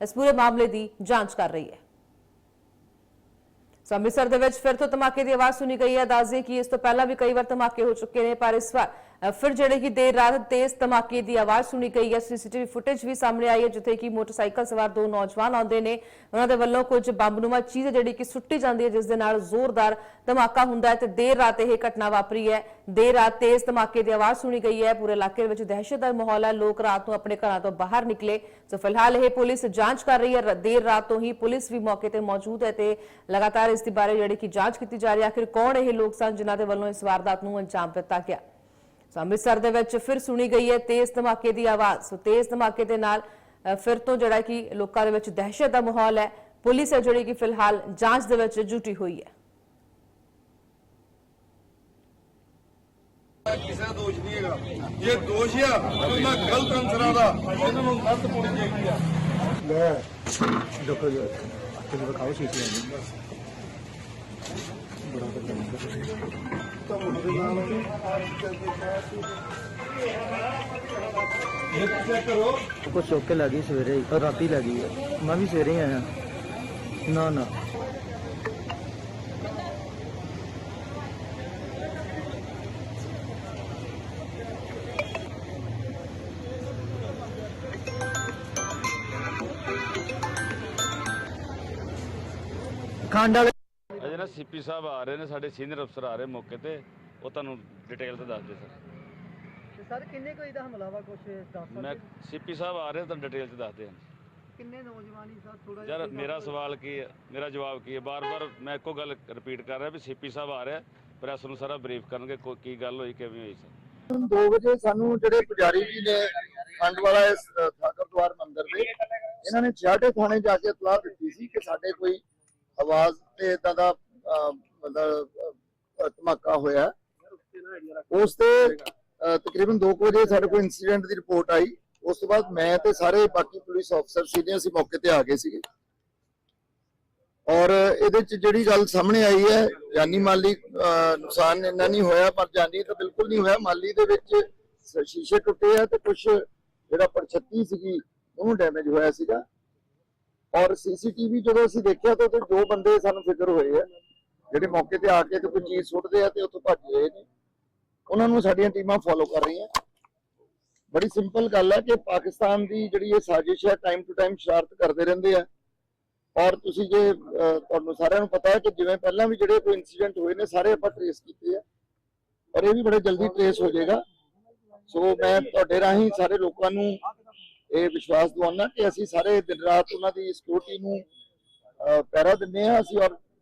ਇਸ ਪੂਰੇ ਮਾਮਲੇ ਦੀ ਜਾਂਚ ਕਰ ਰਹੀ ਹੈ। ਸੋ ਅੰਮ੍ਰਿਤਸਰ ਦੇ ਵਿੱਚ ਫਿਰ ਤੋਂ ਧਮਾਕੇ ਦੀ ਆਵਾਜ਼ ਸੁਣੀ ਗਈ ਹੈ। ਦੱਸਦੇ ਕਿ ਇਸ ਤੋਂ ਪਹਿਲਾਂ ਵੀ ਕਈ ਵਾਰ ਧਮਾਕੇ ਹੋ ਚੁੱਕੇ ਨੇ, ਪਰ ਇਸ ਵਾਰ ਫਿਰ ਜਿਹੜੇ ਕਿ ਦੇਰ ਰਾਤ ਤੇਜ਼ ਧਮਾਕੇ ਦੀ ਆਵਾਜ਼ ਸੁਣੀ ਗਈ ਹੈ। ਸੀਸੀਟੀਵੀ ਫੁਟੇਜ ਵੀ ਸਾਹਮਣੇ ਆਈ ਹੈ, ਜਿੱਥੇ ਕਿ ਮੋਟਰਸਾਈਕਲ ਸਵਾਰ ਦੋ ਨੌਜਵਾਨ ਆਉਂਦੇ ਨੇ। ਉਹਨਾਂ ਦੇ ਵੱਲੋਂ ਕੁਝ ਬੰਬਨੁਮਾ ਚੀਜ਼ ਜਿਹੜੀ ਕਿ ਸੁੱਟੀ ਜਾਂਦੀ ਹੈ, ਜਿਸ ਦੇ ਨਾਲ ਜ਼ੋਰਦਾਰ ਧਮਾਕਾ ਹੁੰਦਾ ਹੈ ਤੇ ਦੇਰ ਰਾਤ ਇਹ ਘਟਨਾ ਵਾਪਰੀ ਹੈ। ਦੇਰ ਰਾਤ ਤੇਜ਼ ਧਮਾਕੇ ਦੀ ਆਵਾਜ਼ ਸੁਣੀ ਗਈ ਹੈ। ਪੂਰੇ ਇਲਾਕੇ ਵਿੱਚ ਦਹਿਸ਼ਤ ਦਾ ਮਾਹੌਲ ਹੈ। ਲੋਕ ਰਾਤ ਨੂੰ ਆਪਣੇ ਘਰਾਂ ਤੋਂ ਬਾਹਰ ਨਿਕਲੇ। ਸੋ ਫਿਲਹਾਲ ਇਹ ਪੁਲਿਸ ਜਾਂਚ ਕਰ ਰਹੀ ਹੈ। ਦੇਰ ਰਾਤ ਤੋਂ ਹੀ ਪੁਲਿਸ ਵੀ ਮੌਕੇ ਤੇ ਮੌਜੂਦ ਹੈ ਤੇ ਲਗਾਤਾਰ ਇਸ ਦੇ ਬਾਰੇ ਜਿਹੜੀ ਕਿ ਜਾਂਚ ਕੀਤੀ ਜਾ ਰਹੀ ਹੈ। ਆਖਿਰ ਕੌਣ ਇਹ ਲੋਕ ਸਨ, ਜਿਨ੍ਹਾਂ ਦੇ ਵੱਲੋਂ ਇਸ ਵਾਰਦਾਤ ਨੂੰ ਅੰਜਾਮ ਦਿੱਤਾ ਗਿਆ? ਸੋ ਅੰਮ੍ਰਿਤਸਰ ਦੇ ਵਿੱਚ ਫਿਰ ਸੁਣੀ ਗਈ ਹੈ ਤੇਜ਼ ਧਮਾਕੇ ਦੀ ਆਵਾਜ਼। ਸੋ ਤੇਜ਼ ਧਮਾਕੇ ਦੇ ਨਾਲ ਫਿਰ ਤੋਂ ਜਿਹੜਾ ਕਿ ਲੋਕਾਂ ਦੇ ਵਿੱਚ ਦਹਿਸ਼ਤ ਦਾ ਮਾਹੌਲ ਹੈ। ਪੁਲਿਸ ਹੈ ਜਿਹੜੀ ਕਿ ਫਿਲਹਾਲ ਜਾਂਚ ਦੇ ਵਿੱਚ ਜੁਟੀ ਹੋਈ ਹੈ। ਕਿਸੇ ਦਾ ਦੋਸ਼ ਨਹੀਂ ਹੈਗਾ। ਜੇ ਦੋਸ਼ ਆ ਉਹਨਾਂ ਗਲਤ ਅੰਸਰਾਂ ਦਾ ਇਹਨਾਂ ਨੂੰ ਨੱਥ ਪਾਉਣੀ ਚਾਹੀਦੀ ਆ? ਦੇਖੋ ਜੀ ਤੁਸੀਂ ਵਿਖਾਓ ਸ਼ੀਸ਼ੇ ਨੂੰ। ਇੱਕ ਕੁਛ ਕਰੋ ਕੋ ਚੁੱਕ ਕੇ ਲੱਗੀ ਸਵੇਰੇ ਹੀ, ਔਰ ਰਾਤੀ ਲੱਗੀ ਹੈ। ਮੈਂ ਵੀ ਸਵੇਰੇ ਹੀ ਆਇਆ। ਨਾ ਨਾ। ਖੰਡ ਵਾਲੇ ਸੀਪੀ ਸਾਹਿਬ ਆ ਰਹੇ ਨੇ ਸਾਡੇ ਸੀਨੀਅਰ ਅਫਸਰ ਆ ਰਹੇ ਮੌਕੇ ਤੇ ਉਹ ਤੁਹਾਨੂੰ ਡਿਟੇਲ ਤੇ ਦੱਸਦੇ ਸਰ। ਸਰ ਕਿੰਨੇ ਕੋਈ ਦਾ ਹਮਲਾ ਵਾ ਕੁਝ ਦੱਸ ਮੈਂ ਸੀਪੀ ਸਾਹਿਬ ਆ ਰਹੇ ਤੁਹਾਨੂੰ ਡਿਟੇਲ ਤੇ ਦੱਸਦੇ ਹਾਂ। ਕਿੰਨੇ ਨੌਜਵਾਨੀ ਸਰ ਥੋੜਾ ਯਾਰ ਮੇਰਾ ਸਵਾਲ ਕੀ ਹੈ? ਮੇਰਾ ਜਵਾਬ ਕੀ ਹੈ? ਬਾਰ-ਬਾਰ ਮੈਂ ਇੱਕੋ ਗੱਲ ਰਿਪੀਟ ਕਰ ਰਿਹਾ ਵੀ ਸੀਪੀ ਸਾਹਿਬ ਆ ਰਿਹਾ ਪ੍ਰੈਸ ਨੂੰ ਸਾਰਾ ਬਰੀਫ ਕਰਨਗੇ ਕੋਈ ਕੀ ਗੱਲ ਹੋਈ ਕਿਵੇਂ ਹੋਈ ਸਰ? 2 ਵਜੇ ਸਾਨੂੰ ਜਿਹੜੇ ਪੁਜਾਰੀ ਜੀ ਨੇ ਖੰਡ ਵਾਲਾ ਇਸ ਅ, ਠਾਕਰ ਦੁਆਰ ਮੰਦਿਰ ਦੇ ਇਹਨਾਂ ਨੇ ਛਿਆਟੇ ਥਾਣੇ ਜਾ ਕੇ ਇਤਲਾਹ ਦਿੱਤੀ ਸੀ ਕਿ ਸਾਡੇ ਕੋਈ ਆਵਾਜ਼ ਤੇ ਇਦਾਂ ਦਾ ਮਤਲਬ ਧਮਾਕਾ ਹੋਇਆ। ਉਸ ਤੇ ਤਕਰੀਬਨ 2 ਵਜੇ ਸਾਡੇ ਕੋਲ ਇਨਸੀਡੈਂਟ ਦੀ ਰਿਪੋਰਟ ਆਈ। ਉਸ ਤੋਂ ਬਾਅਦ ਮੈਂ ਤੇ ਸਾਰੇ ਬਾਕੀ ਪੁਲਿਸ ਅਫਸਰ ਸੀਨੀਅਰ ਅਸੀਂ ਮੌਕੇ ਤੇ ਆ ਗਏ ਸੀਗੇ। ਔਰ ਇਹਦੇ ਚ ਜਿਹੜੀ ਗੱਲ ਸਾਹਮਣੇ ਆਈ ਹੈ, ਜਾਨੀ ਮਾਲੀ ਨੁਕਸਾਨ ਇੰਨਾ ਨਹੀਂ ਹੋਇਆ, ਪਰ ਜਾਨੀ ਤਾਂ ਬਿਲਕੁਲ ਨਹੀਂ ਹੋਇਆ। ਮਾਲੀ ਦੇ ਵਿੱਚ ਸ਼ੀਸ਼ੇ ਟੁੱਟੇ ਆ ਤੇ ਕੁਝ ਜਿਹੜਾ ਪਰਛੱਤੀ ਸੀਗੀ, ਉਹਨੂੰ ਡੈਮੇਜ ਹੋਇਆ ਸੀਗਾ। ਔਰ ਸੀਸੀਟੀਵੀ ਜਦੋਂ ਅਸੀਂ ਦੇਖਿਆ ਤਾਂ ਉੱਥੇ ਦੋ ਬੰਦੇ ਸਾਨੂੰ ਫਿਕਰ ਹੋਏ ਆ ਜਿਹੜੇ ਮੌਕੇ ਤੇ ਆ ਕੇ ਤੇ ਕੋਈ ਚੀਜ਼ ਸੁੱਟਦੇ ਆ ਤੇ ਉੱਥੋਂ ਭੱਜ ਰਹੇ ਨੇ। ਉਹਨਾਂ ਨੂੰ ਸਾਡੀਆਂ ਟੀਮਾਂ ਫੋਲੋ ਕਰ ਰਹੀਆਂ। ਬੜੀ ਸਿੰਪਲ ਗੱਲ ਹੈ ਕਿ ਪਾਕਿਸਤਾਨ ਦੀ ਜਿਹੜੀ ਇਹ ਸਾਜ਼ਿਸ਼ ਹੈ ਟਾਈਮ ਟੂ ਟਾਈਮ ਸ਼ਰਾਰਤ ਕਰਦੇ ਰਹਿੰਦੇ ਆ। ਔਰ ਤੁਸੀਂ ਜੇ ਤੁਹਾਨੂੰ ਸਾਰਿਆਂ ਨੂੰ ਪਤਾ ਹੈ ਕਿ ਜਿਵੇਂ ਪਹਿਲਾਂ ਵੀ ਜਿਹੜੇ ਕੋਈ ਇਨਸੀਡੈਂਟ ਹੋਏ ਨੇ ਸਾਰੇ ਆਪਾਂ ਟ੍ਰੇਸ ਕੀਤੇ ਆ। ਔਰ ਇਹ ਵੀ ਬੜੇ ਜਲਦੀ ਟ੍ਰੇਸ ਹੋ ਜਾਏਗਾ। ਸੋ ਮੈਂ ਤੁਹਾਡੇ ਰਾਹੀਂ ਸਾਰੇ ਲੋਕਾਂ ਨੂੰ ਇਹ ਵਿਸ਼ਵਾਸ ਦਿਵਾਉਣਾ ਕਿ ਅਸੀਂ ਸਾਰੇ ਦਿਨ ਰਾਤ ਉਹਨਾਂ ਦੀ ਸਿਕਿਉਰਿਟੀ ਨੂੰ ਅਹ, ਪਹਿਰਾ ਦਿੰਦੇ ਆ ਅਸੀਂ ਔਰ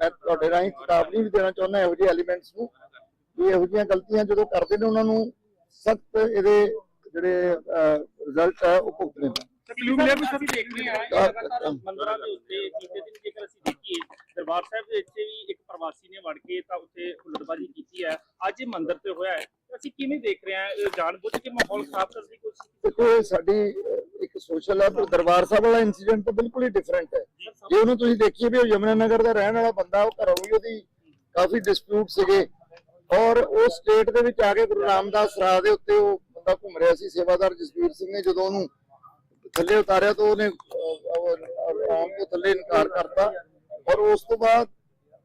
ਮੈਂ ਤੁਹਾਡੇ ਰਾਹੀਂ ਚੇਤਾਵਨੀ ਵੀ ਦੇਣਾ ਚਾਹੁੰਦਾ ਇਹੋ ਜਿਹੇ ਐਲੀਮੈਂਟਸ ਨੂੰ, ਵੀ ਇਹੋ ਜਿਹੀਆਂ ਗਲਤੀਆਂ ਜਦੋਂ ਕਰਦੇ ਨੇ ਉਹਨਾਂ ਨੂੰ ਸਖਤ ਇਹਦੇ ਜਿਹੜੇ ਰਿਜ਼ਲਟ ਹੈ ਉਹ ਭੁਗਤਣੇ ਪੈਣ। ਕਲੂਮੀਆ ਵੀ ਸਭ ਦੇਖ ਰਹੇ ਆ ਅ, ਲਗਾਤਾਰ ਅ, ਮੰਦਰਾਂ ਦੇ ਉੱਤੇ ਬੀਤੇ ਦਿਨ ਜੇਕਰ ਅਸੀਂ ਦੇਖੀਏ ਦਰਬਾਰ ਸਾਹਿਬ ਦੇ ਵਿੱਚ ਵੀ ਇੱਕ ਪ੍ਰਵਾਸੀ ਨੇ ਵੜ ਕੇ ਤਾਂ ਉੱਥੇ ਹੁਲੜਬਾਜ਼ੀ ਕੀਤੀ ਹੈ। ਅੱਜ ਇਹ ਮੰਦਿਰ ਤੇ ਹੋਇਆ ਹੈ। ਅਸੀਂ ਕਿਵੇਂ ਦੇਖ ਰਹੇ ਹਾਂ ਇਹ ਜਾਣਬੁੱਝ ਕੇ ਮਾਹੌਲ ਖਰਾਬ ਕਰਨ ਦੀ ਕੋਸ਼ਿਸ਼ ਕੀਤੀ ਦੇਖੋ ਇਹ ਸਾਡੀ ਅਹ, ਇੱਕ ਸੋਸ਼ਲ ਹੈ ਪਰ ਦਰਬਾਰ ਸਾਹਿਬ ਵਾਲਾ ਇਨਸੀਡੈਂਟ ਤਾਂ ਬਿਲਕੁਲ ਹੀ ਡਿਫਰੈਂਟ ਹੈ। ਜੇ ਉਹਨੂੰ ਤੁਸੀਂ ਦੇਖੀਏ ਵੀ ਉਹ ਯਮੁਨਾ ਨਗਰ ਦਾ ਰਹਿਣ ਵਾਲਾ ਬੰਦਾ ਉਹ ਘਰੋਂ ਵੀ ਉਹਦੀ ਕਾਫੀ ਡਿਸਪਿਊਟ ਸੀਗੇ। ਔਰ ਉਹ ਸਟੇਟ ਦੇ ਵਿੱਚ ਆ ਕੇ ਗੁਰੂ ਰਾਮਦਾਸ ਰਾਹ ਦੇ ਉੱਤੇ ਉਹ ਬੰਦਾ ਘੁੰਮ ਰਿਹਾ ਸੀ ਸੇਵਾਦਾਰ ਜਸਵੀਰ ਸਿੰਘ ਨੇ ਜਦੋਂ ਉਹਨੂੰ ਥੱਲੇ ਉਤਾਰਿਆ ਤਾਂ ਉਹਨੇ ਆਮ ਤੋਂ ਥੱਲੇ ਇਨਕਾਰ ਕਰਤਾ। ਔਰ ਉਸ ਤੋਂ ਬਾਅਦ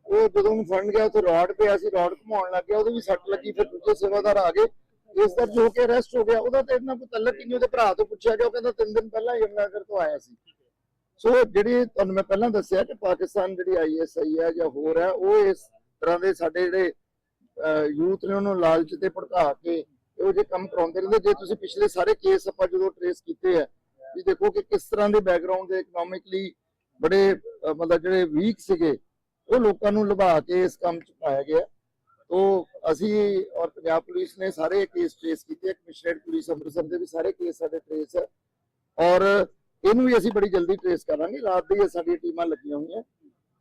ਉਹ ਜਦੋਂ ਉਹਨੂੰ ਫੜਨ ਗਿਆ, ਉੱਥੇ ਰੋਡ ਪਿਆ ਸੀ, ਰੋਡ ਘੁਮਾਉਣ ਲੱਗ ਗਿਆ, ਉਹਦੇ ਵੀ ਸੱਟ ਲੱਗੀ, ਫਿਰ ਦੂਜੇ ਸੇਵਾਦਾਰ ਆ ਗਏ। ਇਸ ਦਰਜ ਹੋ ਕੇ ਅਰੈਸਟ ਹੋ ਗਿਆ, ਉਹਦਾ ਤੇ ਇਹਨਾਂ ਕੋਈ ਹੀ ਨਹੀਂ ਉਹਦੇ ਭਰਾ ਤੋਂ ਪੁੱਛਿਆ ਗਿਆ, ਉਹ ਕਹਿੰਦਾ ਤਿੰਨ ਦਿਨ ਪਹਿਲਾਂ ਯਮਨਾਗਰ ਤੋਂ ਆਇਆ ਸੀ। ਸੋ ਜਿਹੜੀ ਤੁਹਾਨੂੰ ਮੈਂ ਪਹਿਲਾਂ ਦੱਸਿਆ ਕਿ ਪਾਕਿਸਤਾਨ ਜਿਹੜੀ ਆਈਐਸਆਈ ਹੈ ਜਾਂ ਹੋਰ ਹੈ, ਉਹ ਇਸ ਤਰ੍ਹਾਂ ਦੇ ਸਾਡੇ ਜਿਹੜੇ ਯੂਥ ਨੇ ਉਹਨੂੰ ਲਾਲਚ ਤੇ ਭੜਕਾ ਕੇ ਇਹੋ ਜਿਹੇ ਕੰਮ ਕਰਾਉਂਦੇ ਰਹਿੰਦੇ। ਜੇ ਤੁਸੀਂ ਪਿਛਲੇ ਸਾਰੇ ਕੇਸ ਆਪਾਂ ਜਦੋਂ ਟ੍ਰੇਸ ਕੀਤੇ ਆ ਵੀ ਦੇਖੋ ਕਿ ਕਿਸ ਤਰ੍ਹਾਂ ਦੇ ਬੈਕਗ੍ਰਾਉਂਡ ਦੇ ਇਕਨੋਮਿਕਲੀ ਬੜੇ ਮਤਲਬ ਜਿਹੜੇ ਵੀਕ ਸੀਗੇ, ਉਹ ਲੋਕਾਂ ਨੂੰ ਲੁਭਾ ਕੇ ਇਸ ਕੰਮ ਚ ਪਾਇਆ ਗਿਆ। ਤੋ ਅਸੀਂ ਔਰ ਪੰਜਾਬ ਪੁਲਿਸ ਨੇ ਸਾਰੇ ਕੇਸ ਟ੍ਰੇਸ ਕੀਤੇ ਕਮਿਸ਼ਨਰੇਟ ਪੁਲਿਸ ਅੰਮ੍ਰਿਤਸਰ ਦੇ ਵੀ ਸਾਰੇ ਕੇਸ ਸਾਡੇ ਟ੍ਰੇਸ ਹੈ ਔਰ ਇਹਨੂੰ ਵੀ ਅਸੀਂ ਬੜੀ ਜਲਦੀ ਟ੍ਰੇਸ ਕਰਾਂਗੇ। ਰਾਤ ਦੀ ਇਹ ਟੀਮਾਂ ਲੱਗੀਆਂ ਹੋਈਆਂ।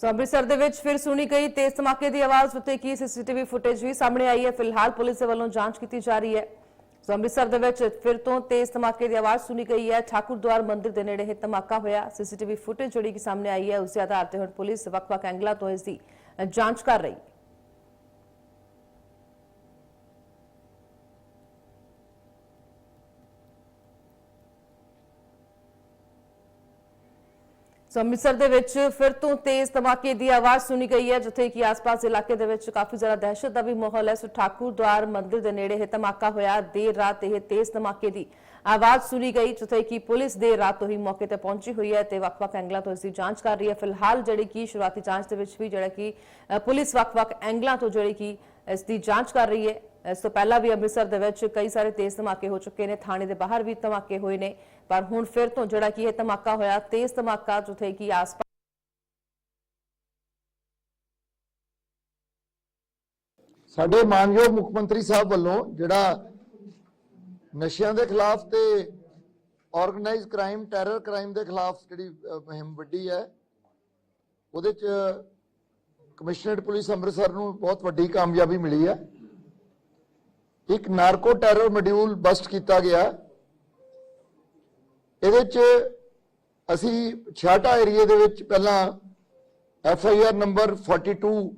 ਸੋ ਅੰਮ੍ਰਿਤਸਰ ਦੇ ਵਿੱਚ ਫਿਰ ਸੁਣੀ ਗਈ, ਤੇਜ਼ ਧਮਾਕੇ ਦੀ ਆਵਾਜ਼ ਉੱਤੇ ਕੀ ਸੀਸੀਟੀਵੀ ਫੁਟੇਜ ਵੀ ਸਾਹਮਣੇ ਆਈ ਹੈ। ਫਿਲਹਾਲ ਪੁਲਿਸ ਦੇ ਵੱਲੋਂ ਜਾਂਚ ਕੀਤੀ ਜਾ ਰਹੀ ਹੈ। ਸੋ ਅੰਮ੍ਰਿਤਸਰ ਦੇ ਵਿੱਚ ਫਿਰ ਤੋਂ ਤੇਜ਼ ਧਮਾਕੇ ਦੀ ਆਵਾਜ਼ ਸੁਣੀ ਗਈ ਹੈ। ਠਾਕੁਰਦੁਆਰ ਮੰਦਿਰ ਦੇ ਨੇੜੇ ਇਹ ਧਮਾਕਾ ਹੋਇਆ। ਸੀਸੀਟੀਵੀ ਫੁਟੇਜ ਜਿਹੜੀ ਕਿ ਸਾਹਮਣੇ ਆਈ ਹੈ, ਉਸ ਦੇ ਆਧਾਰ ਤੇ ਹੁਣ ਪੁਲਿਸ ਵੱਖ-ਵੱਖ ਐਂਗਲਾਂ ਤੋਂ ਇਸ ਦੀ ਜਾਂਚ ਕਰ ਰਹੀ ਹੈ। ਸੋ ਅੰਮ੍ਰਿਤਸਰ ਦੇ ਵਿੱਚ ਫਿਰ ਤੋਂ ਤੇਜ਼ ਧਮਾਕੇ ਦੀ ਆਵਾਜ਼ ਸੁਣੀ ਗਈ ਹੈ, ਜਿੱਥੇ ਕਿ ਆਸ-ਪਾਸ ਇਲਾਕੇ ਦੇ ਵਿੱਚ ਕਾਫੀ ਜ਼ਿਆਦਾ ਦਹਿਸ਼ਤ ਦਾ ਵੀ ਮਾਹੌਲ ਹੈ। ਸੋ ਠਾਕੁਰ ਠਾਕੁਰਦੁਆਰ ਮੰਦਿਰ ਦੇ ਨੇੜੇ ਇਹ ਧਮਾਕਾ ਹੋਇਆ। ਦੇਰ ਰਾਤ ਇਹ ਤੇਜ਼ ਧਮਾਕੇ ਦੀ ਆਵਾਜ਼ ਸੁਣੀ ਗਈ, ਜਿੱਥੇ ਕਿ ਪੁਲਿਸ ਦੇਰ ਰਾਤ ਤੋਂ ਹੀ ਮੌਕੇ ਤੇ ਪਹੁੰਚੀ ਹੋਈ ਹੈ ਤੇ ਵੱਖ-ਵੱਖ ਐਂਗਲਾਂ ਤੋਂ ਇਸ ਦੀ ਜਾਂਚ ਕਰ ਰਹੀ ਹੈ। ਫਿਲਹਾਲ ਜਿਹੜੀ ਕਿ ਸ਼ੁਰੂਆਤੀ ਜਾਂਚ ਦੇ ਵਿੱਚ ਵੀ ਜਿਹੜਾ ਕਿ ਪੁਲਿਸ ਵੱਖ-ਵੱਖ ਐਂਗਲਾਂ ਤੋਂ ਜਿਹੜੀ ਕਿ ਇਸ ਦੀ ਜਾਂਚ ਕਰ ਰਹੀ ਹੈ। ਇਸ ਤੋਂ ਪਹਿਲਾਂ ਵੀ ਅੰਮ੍ਰਿਤਸਰ ਦੇ ਵਿੱਚ ਕਈ ਸਾਰੇ ਤੇਜ਼ ਧਮਾਕੇ ਹੋ ਚੁੱਕੇ ਨੇ, ਥਾਣੇ ਦੇ ਬਾਹਰ ਵੀ ਧਮਾਕੇ ਹੋਏ ਨੇ, ਪਰ ਹੁਣ ਫਿਰ ਤੋਂ ਜਿਹੜਾ ਕਿ ਇਹ ਧਮਾਕਾ ਹੋਇਆ, ਤੇਜ਼ ਧਮਾਕਾ ਜਿੱਥੇ ਕਿ ਆਸ ਸਾਡੇ ਮਾਨਯੋਗ ਮੁੱਖ ਮੰਤਰੀ ਸਾਹਿਬ ਵੱਲੋਂ ਜਿਹੜਾ ਨਸ਼ਿਆਂ ਦੇ ਖਿਲਾਫ ਤੇ ਆਰਗੇਨਾਈਜ਼ ਕ੍ਰਾਈਮ ਟੈਰਰ ਕ੍ਰਾਈਮ ਦੇ ਖਿਲਾਫ ਜਿਹੜੀ ਮੁਹਿੰਮ ਵੱਡੀ ਹੈ, ਉਹਦੇ ਚ ਕਮਿਸ਼ਨਰੇਟ ਪੁਲਿਸ ਅੰਮ੍ਰਿਤਸਰ ਨੂੰ ਬਹੁਤ ਵੱਡੀ ਕਾਮਯਾਬੀ ਮਿਲੀ ਹੈ। ਇੱਕ ਨਾਰਕੋ ਟੈਰਰ ਮੋਡਿਊਲ ਬਸਟ ਕੀਤਾ ਗਿਆ। ਇਹਦੇ ਚ ਅਸੀਂ ਛਾਟਾ ਏਰੀਆ ਦੇ ਵਿੱਚ ਪਹਿਲਾਂ ਐਫ ਆਈ ਆਰ ਨੰਬਰ 42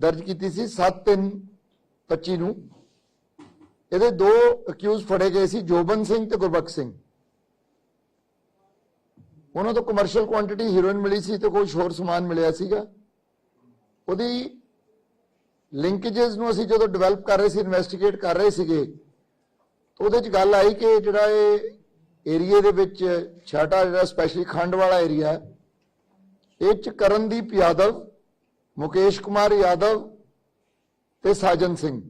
ਦਰਜ ਕੀਤੀ ਸੀ 7325 ਨੂੰ। ਇਹਦੇ ਦੋ ਅਕਿਊਜ਼ ਫੜੇ ਗਏ ਸੀ, ਜੋਬਨ ਸਿੰਘ ਤੇ ਗੁਰਬਖਸ਼ ਸਿੰਘ। ਉਹਨਾਂ ਤੋਂ ਕਮਰਸ਼ੀਅਲ ਕੁਆਂਟੀਟੀ ਹੀਰੋਇਨ ਮਿਲੀ ਸੀ ਤੇ ਕੁਝ ਹੋਰ ਸਮਾਨ ਮਿਲਿਆ ਸੀਗਾ। ਉਹਦੀ ਲਿੰਕੇजेस ਨੂੰ ਅਸੀਂ ਜਦੋਂ ਡਿਵੈਲਪ ਕਰ ਰਹੇ ਸੀ ਇਨਵੈਸਟੀਗੇਟ ਕਰ ਰਹੇ ਸੀਗੇ ਉਹਦੇ ਚ ਗੱਲ ਆਈ ਕਿ ਜਿਹੜਾ ਇਹ ਏਰੀਏ ਦੇ ਵਿੱਚ ਛਾਟਾ ਜਿਹੜਾ ਸਪੈਸ਼ਲੀ ਖੰਡ ਵਾਲਾ ਏਰੀਆ ਇਹ ਚ ਕਰਨਦੀਪ ਯਾਦਵ, ਮੁਕੇਸ਼ ਕੁਮਾਰ ਯਾਦਵ ਤੇ ਸਾਜਨ ਸਿੰਘ।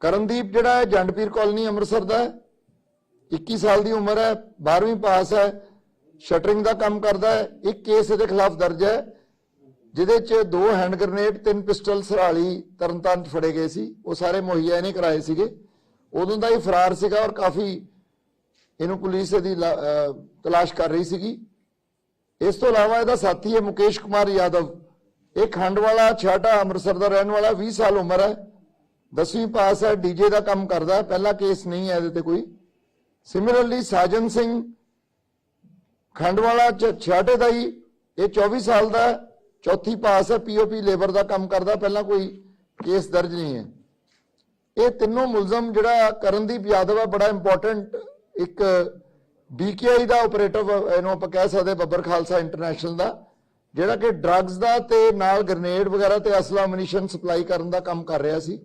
ਕਰਨਦੀਪ ਜਿਹੜਾ ਹੈ, ਜੰਡਪੀਰ ਕਾਲਨੀ ਅੰਮ੍ਰਿਤਸਰ ਦਾ ਹੈ 21 ਸਾਲ ਦੀ ਉਮਰ ਹੈ 12ਵੀਂ ਪਾਸ ਹੈ ਸ਼ਟਰਿੰਗ ਦਾ ਕੰਮ ਕਰਦਾ ਹੈ, ਇੱਕ ਕੇਸ ਇਹਦੇ ਖਿਲਾਫ ਦਰਜ ਹੈ। ਜਿਹਦੇ ਚ ਦੋ ਹੈਂਡ ਗ੍ਰਨੇਡ ਤਿੰਨ ਪਿਸਟਲ ਸਰਾਲੀ ਤਰਨਤਾਰਨ ਚ ਫੜੇ ਗਏ ਸੀ। ਉਹ ਸਾਰੇ ਮੁਹੱਈਆ ਇਹਨੇ ਕਰਾਏ ਸੀਗੇ। ਉਦੋਂ ਦਾ ਹੀ ਫਰਾਰ ਸੀਗਾ ਔਰ ਕਾਫੀ ਇਹਨੂੰ ਪੁਲਿਸ ਇਹਦੀ ਲਾ- ਤਲਾਸ਼ ਕਰ ਰਹੀ ਸੀਗੀ। ਇਸ ਤੋਂ ਇਲਾਵਾ ਇਹਦਾ ਸਾਥੀ ਹੈ ਮੁਕੇਸ਼ ਕੁਮਾਰ ਯਾਦਵ। ਇਹ ਖੰਡ ਵਾਲਾ ਛਾਟਾ ਅੰਮ੍ਰਿਤਸਰ ਦਾ ਰਹਿਣ ਵਾਲਾ 20 ਸਾਲ ਉਮਰ ਹੈ। 10ਵੀਂ ਪਾਸ ਹੈ ਡੀਜੇ ਦਾ ਕੰਮ ਕਰਦਾ ਪਹਿਲਾ ਕੇਸ ਨਹੀਂ ਹੈ ਇਹਦੇ ਤੇ ਕੋਈ। ਸਿਮਿਲਰਲੀ ਸਾਜਨ ਸਿੰਘ ਖੰਡ ਵਾਲਾ ਛ- ਛਾਟੇ ਦਾ ਹੀ। ਇਹ 24 ਸਾਲ ਦਾ ਚੌਥੀ ਪਾਸ ਹੈ ਪੀਓਪੀ ਲੇਬਰ ਦਾ ਕੰਮ ਕਰਦਾ, ਪਹਿਲਾਂ ਕੋਈ ਕੇਸ ਦਰਜ ਨਹੀਂ ਹੈ। ਇਹ ਤਿੰਨੋਂ ਮੁਲਜ਼ਮ ਜਿਹੜਾ ਕਰਨਦੀਪ ਯਾਦਵ ਹੈ ਬੜਾ ਇੰਪੋਰਟੈਂਟ ਇੱਕ ਬੀਕੇਆਈ ਦਾ ਆਪਰੇਟਿਵ ਇਹਨੂੰ ਆਪਾਂ ਕਹਿ ਸਕਦੇ ਬੱਬਰ ਖਾਲਸਾ ਇੰਟਰਨੈਸ਼ਨਲ ਦਾ, ਜਿਹੜਾ ਕਿ ਡਰੱਗਸ ਦਾ ਤੇ ਨਾਲ ਗ੍ਰਨੇਡ ਵਗੈਰਾ ਤੇ ਅਸਲਾ ਮਨੀਸ਼ਨ ਸਪਲਾਈ ਕਰਨ ਦਾ ਕੰਮ ਕਰ ਰਿਹਾ ਸੀ।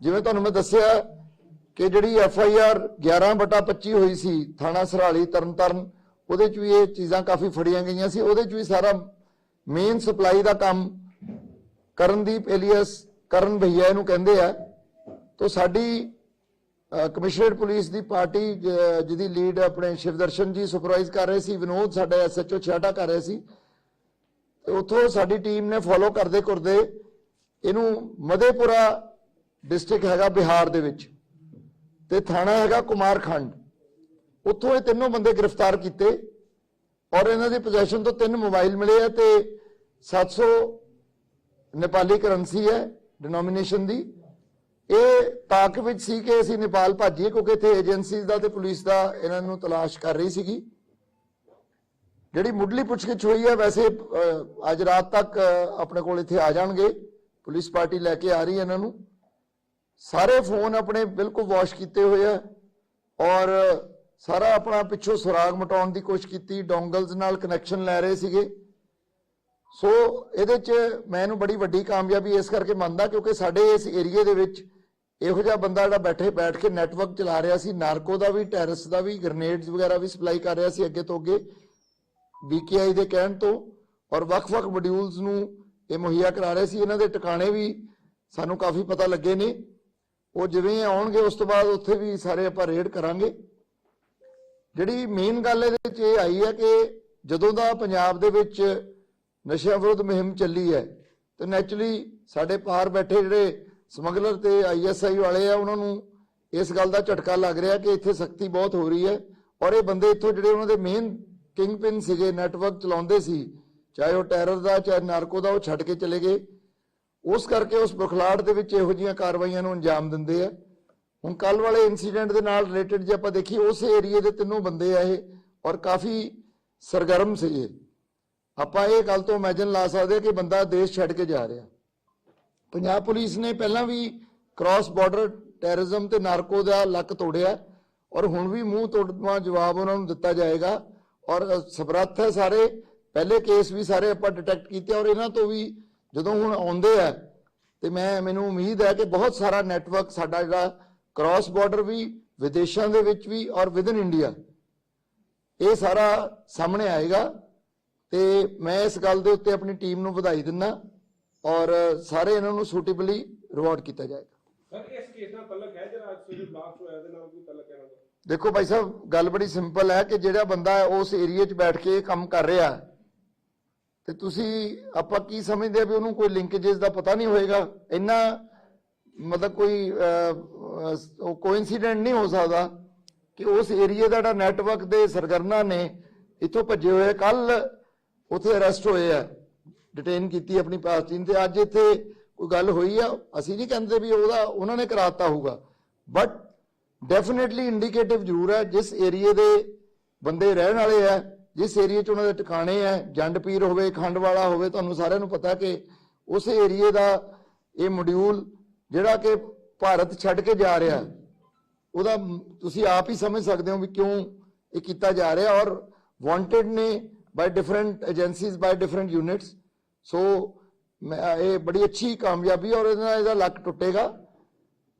ਜਿਵੇਂ ਤੁਹਾਨੂੰ ਮੈਂ ਦੱਸਿਆ ਕਿ ਜਿਹੜੀ ਐਫ ਆਈ ਆਰ 11 ਬਟਾ 25 ਹੋਈ ਸੀ, ਥਾਣਾ ਸਰਾਲੀ, ਤਰਨਤਾਰਨ, ਉਹਦੇ ਚ ਵੀ ਇਹ ਚੀਜ਼ਾਂ ਕਾਫੀ ਫੜੀਆਂ ਗਈਆਂ ਸੀ, ਉਹਦੇ ਚ ਵੀ ਸਾਰਾ ਮੇਨ ਸਪਲਾਈ ਦਾ ਕੰਮ ਕਰਨਦੀਪ ਏਲੀਅਸ ਕਰਨ ਭਈਆ ਇਹਨੂੰ ਕਹਿੰਦੇ ਆ। ਤੋਂ ਸਾਡੀ ਕਮਿਸ਼ਨਰੇਟ ਪੁਲਿਸ ਦੀ ਪਾਰਟੀ ਜਿਹਦੀ ਲੀਡ ਆਪਣੇ ਸ਼ਿਵਦਰਸ਼ਨ ਜੀ ਸੁਪਰਵਾਈਜ਼ ਕਰ ਰਹੇ ਸੀ, ਵਿਨੋਦ ਸਾਡਾ ਐਸਐਚਓ ਛਾਟਾ ਕਰ ਰਹੇ ਸੀ। ਤੇ ਉੱਥੋਂ ਸਾਡੀ ਟੀਮ ਨੇ ਫੋਲੋ ਕਰਦੇ ਕਰਦੇ ਇਹਨੂੰ ਮਧੇਪੁਰਾ ਡਿਸਟ੍ਰਿਕਟ ਹੈਗਾ ਬਿਹਾਰ ਦੇ ਵਿੱਚ। ਤੇ ਥਾਣਾ ਹੈਗਾ ਕੁਮਾਰਖੰਡ। ਉੱਥੋਂ ਇਹ ਤਿੰਨੋਂ ਬੰਦੇ ਗ੍ਰਿਫਤਾਰ ਕੀਤੇ। ਔਰ ਇਹਨਾਂ ਦੀ ਪੋਜੀਸ਼ਨ ਤੋਂ ਤਿੰਨ ਮੋਬਾਈਲ ਮਿਲੇ ਆ ਤੇ 700 ਨੇਪਾਲੀ ਕਰੰਸੀ ਹੈ ਡਿਨੋਮੀਨੇਸ਼ਨ ਦੀ। ਇਹ ਤਾਕ ਵਿੱਚ ਸੀ ਕਿ ਅਸੀਂ ਨੇਪਾਲ ਭੱਜੀਏ ਕਿਉਂਕਿ ਇੱਥੇ ਏਜੰਸੀਜ਼ ਦਾ ਤੇ ਪੁਲਿਸ ਦਾ ਇਹਨਾਂ ਨੂੰ ਤਲਾਸ਼ ਕਰ ਰਹੀ ਸੀਗੀ। ਜਿਹੜੀ ਮੁੱਢਲੀ ਪੁੱਛਗਿੱਛ ਹੋਈ ਹੈ, ਵੈਸੇ ਅੱਜ ਰਾਤ ਤੱਕ ਆਪਣੇ ਕੋਲ ਇੱਥੇ ਆ ਜਾਣਗੇ। ਪੁਲਿਸ ਪਾਰਟੀ ਲੈ ਕੇ ਆ ਰਹੀ ਹੈ ਇਹਨਾਂ ਨੂੰ। ਸਾਰੇ ਫੋਨ ਆਪਣੇ ਬਿਲਕੁਲ ਵਾਸ਼ ਕੀਤੇ ਹੋਏ ਆ ਔਰ ਸਾਰਾ ਆਪਣਾ ਪਿੱਛੋਂ ਸੁਰਾਗ ਮਟਾਉਣ ਦੀ ਕੋਸ਼ਿਸ਼ ਕੀਤੀ ਡੋਂਗਲਸ ਨਾਲ ਕਨੈਕਸ਼ਨ ਲੈ ਰਹੇ ਸੀਗੇ। ਸੋ ਇਹਦੇ ਚ ਮੈਂ ਇਹਨੂੰ ਬੜੀ ਵੱਡੀ ਕਾਮਯਾਬੀ ਇਸ ਕਰਕੇ ਮੰਨਦਾ ਕਿਉਂਕਿ ਸਾਡੇ ਇਸ ਏਰੀਏ ਦੇ ਵਿੱਚ ਇਹੋ ਜਿਹਾ ਬੰਦਾ ਜਿਹੜਾ ਬੈਠੇ ਬੈਠ ਕੇ ਨੈਟਵਰਕ ਚਲਾ ਰਿਹਾ ਸੀ, ਨਾਰਕੋ ਦਾ ਵੀ ਟੈਰਰਿਸਟ ਦਾ ਵੀ ਗ੍ਰਨੇਡਸ ਵਗੈਰਾ ਵੀ ਸਪਲਾਈ ਕਰ ਰਿਹਾ ਸੀ ਅੱਗੇ ਤੋਂ ਅੱਗੇ ਬੀਕੇਆਈ ਦੇ ਕਹਿਣ ਤੋਂ। ਔਰ ਵੱਖ-ਵੱਖ ਮੋਡਿਊਲਸ ਨੂੰ ਇਹ ਮੁਹੱਈਆ ਕਰਾ ਰਹੇ ਸੀ, ਇਹਨਾਂ ਦੇ ਟਿਕਾਣੇ ਵੀ ਸਾਨੂੰ ਕਾਫੀ ਪਤਾ ਲੱਗੇ ਨੇ। ਉਹ ਜਿਵੇਂ ਆਉਣਗੇ, ਉਸ ਤੋਂ ਬਾਅਦ ਉੱਥੇ ਵੀ ਸਾਰੇ ਆਪਾਂ ਰੇਡ ਕਰਾਂਗੇ। ਜਿਹੜੀ ਮੇਨ ਗੱਲ ਇਹਦੇ ਵਿੱਚ ਇਹ ਆਈ ਹੈ ਕਿ ਜਦੋਂ ਦਾ ਪੰਜਾਬ ਦੇ ਵਿੱਚ ਨਸ਼ਿਆਂ ਵਿਰੁੱਧ ਮੁਹਿੰਮ ਚੱਲੀ ਹੈ, ਤੇ ਨੈਚੁਰਲੀ ਸਾਡੇ ਪਾਰ ਬੈਠੇ ਜਿਹੜੇ ਸਮਗਲਰ ਤੇ ਆਈਐਸਆਈ ਵਾਲੇ ਆ, ਉਹਨਾਂ ਨੂੰ ਇਸ ਗੱਲ ਦਾ ਝਟਕਾ ਲੱਗ ਰਿਹਾ ਕਿ ਇੱਥੇ ਸਖਤੀ ਬਹੁਤ ਹੋ ਰਹੀ ਹੈ ਔਰ ਇਹ ਬੰਦੇ ਇੱਥੋਂ ਜਿਹੜੇ ਉਹਨਾਂ ਦੇ ਮੇਨ ਕਿੰਗ ਪਿਨ ਸੀਗੇ ਨੈਟਵਰਕ ਚਲਾਉਂਦੇ ਸੀ, ਚਾਹੇ ਉਹ ਟੈਰਰ ਦਾ, ਚਾਹੇ ਨਾਰਕੋ ਦਾ, ਉਹ ਛੱਡ ਕੇ ਚਲੇ ਗਏ। ਉਸ ਕਰਕੇ ਉਸ ਬੁਖਲਾੜ ਦੇ ਵਿੱਚ ਇਹੋ ਜਿਹੀਆਂ ਕਾਰਵਾਈਆਂ ਨੂੰ ਅੰਜਾਮ ਦਿੰਦੇ ਆ। ਹੁਣ ਕੱਲ ਵਾਲੇ ਇਨਸੀਡੈਂਟ ਦੇ ਨਾਲ ਰਿਲੇਟਡ ਜੇ ਆਪਾਂ ਦੇਖੀਏ, ਉਸੇ ਏਰੀਏ ਦੇ ਤਿੰਨੋਂ ਬੰਦੇ ਆ ਇਹ ਔਰ ਕਾਫੀ ਸਰਗਰਮ ਸੀਗੇ ਆਪਾਂ ਇਹ ਗੱਲ ਤੋਂ ਇਮੇਜਿਨ ਲਾ ਸਕਦੇ ਹਾਂ ਕਿ ਬੰਦਾ ਦੇਸ਼ ਛੱਡ ਕੇ ਜਾ ਰਿਹਾ। ਪੰਜਾਬ ਪੁਲਿਸ ਨੇ ਪਹਿਲਾਂ ਵੀ ਕ੍ਰਾਸ ਬਾਰਡਰ ਟੈਰਰਿਜ਼ਮ ਤੇ ਨਾਰਕੋ ਦਾ ਲੱਕ ਤੋੜਿਆ ਔਰ ਹੁਣ ਵੀ ਮੂੰਹ ਤੋੜਵਾ ਜਵਾਬ ਉਹਨਾਂ ਨੂੰ ਦਿੱਤਾ ਜਾਏਗਾ ਔਰ ਸਮਰੱਥ ਹੈ ਸਾਰੇ, ਪਹਿਲੇ ਕੇਸ ਵੀ ਸਾਰੇ ਆਪਾਂ ਡਿਟੈਕਟ ਕੀਤੇ ਔਰ ਇਹਨਾਂ ਤੋਂ ਵੀ ਜਦੋਂ ਹੁਣ ਆਉਂਦੇ ਆ, ਤੇ ਮੈਂ, ਮੈਨੂੰ ਉਮੀਦ ਹੈ ਕਿ ਬਹੁਤ ਸਾਰਾ ਨੈਟਵਰਕ ਸਾਡਾ ਜਿਹੜਾ ਕ੍ਰਾਸ ਬਾਰਡਰ ਵੀ ਵਿਦੇਸ਼ਾਂ ਦੇ ਵਿੱਚ ਵੀ ਔਰ ਵਿਦਨ ਇੰਡੀਆ ਇਹ ਸਾਰਾ ਸਾਹਮਣੇ ਆਏਗਾ ਤੇ ਮੈਂ ਇਸ ਗੱਲ ਦੇ ਉੱਤੇ ਆਪਣੀ ਟੀਮ ਨੂੰ ਵਧਾਈ ਦਿੰਦਾ ਔਰ ਸਾਰੇ ਇਹਨਾਂ ਨੂੰ ਸੂਟੇਬਲੀ ਰਿਵਾਰਡ ਕੀਤਾ ਜਾਏਗਾ। ਸਰ ਇਸ ਕੇਸ ਨਾਲ ਤਲਕ ਹੈ ਜਿਹੜਾ ਅੱਜ ਸਵੇਰੇ ਬਲਾਸਟ ਹੋਇਆ ਇਹਦੇ ਨਾਲ ਕੋਈ ਤਲਕ ਹੈ ਇਹਨਾਂ ਦਾ? ਦੇਖੋ ਭਾਈ ਸਾਹਿਬ ਗੱਲ ਬੜੀ ਸਿੰਪਲ ਹੈ ਕਿ ਜਿਹੜਾ ਬੰਦਾ ਉਸ ਏਰੀਏ 'ਚ ਬੈਠ ਕੇ ਕੰਮ ਕਰ ਰਿਹਾ ਤੇ ਤੁਸੀਂ ਆਪਾਂ ਕੀ ਸਮਝਦੇ ਆ ਵੀ ਉਹਨੂੰ ਕੋਈ ਲਿੰਕੇजेस ਦਾ ਪਤਾ ਨਹੀਂ ਹੋਏਗਾ? ਇੰਨਾ ਮਤਲਬ ਕੋਈ ਅਹ, ਅਹ, ਉਹ ਕੋਇਨਸੀਡੈਂਟ ਨਹੀਂ ਹੋ ਸਕਦਾ ਕਿ ਉਸ ਏਰੀਏ ਦਾ ਜਿਹੜਾ ਨੈਟਵਰਕ ਦੇ ਸਰਗਰਨਾ ਨੇ ਇੱਥੋਂ ਭੱਜੇ ਹੋਏ ਕੱਲ ਉੱਥੇ ਅਰੈਸਟ ਹੋਏ ਆ ਡਿਟੇਨ ਕੀਤੀ ਆਪਣੀ ਪਾਸਟਿੰਗ ਤੇ। ਅੱਜ ਇੱਥੇ ਕੋਈ ਗੱਲ ਹੋਈ ਆ ਅਸੀਂ ਨਹੀਂ ਕਹਿੰਦੇ ਵੀ ਉਹਦਾ ਉਹਨਾਂ ਨੇ ਕਰਾਤਾ ਹੋਊਗਾ। ਬਟ ਡੈਫੀਨਿਟਲੀ ਇੰਡੀਕੇਟਿਵ ਜ਼ਰੂਰ ਹੈ ਜਿਸ ਏਰੀਏ ਦੇ ਬੰਦੇ ਰਹਿਣ ਵਾਲੇ ਆ ਜਿਸ ਏਰੀਏ 'ਚ ਉਹਨਾਂ ਦੇ ਟਿਕਾਣੇ ਆ ਜੰਡ ਪੀਰ ਹੋਵੇ ਖੰਡ ਵਾਲਾ ਹੋਵੇ ਤੁਹਾਨੂੰ ਸਾਰਿਆਂ ਨੂੰ ਪਤਾ ਕਿ ਉਸ ਏਰੀਏ ਦਾ ਇਹ ਮੋਡਿਊਲ ਜਿਹੜਾ ਕਿ ਭਾਰਤ ਛੱਡ ਕੇ ਜਾ ਰਿਹਾ, ਉਹਦਾ ਤੁਸੀਂ ਆਪ ਹੀ ਸਮਝ ਸਕਦੇ ਹੋ ਵੀ ਕਿਉਂ ਇਹ ਕੀਤਾ ਜਾ ਰਿਹਾ ਔਰ ਵਾਂਟਡ ਨੇ by different agencies by different units so ਮੈਂ- ਇਹ ਬੜੀ ਅੱਛੀ ਕਾਮਯਾਬੀ ਔਰ ਇਹਦਾ ਇਹਦਾ ਲੱਕ ਟੁੱਟੇਗਾ।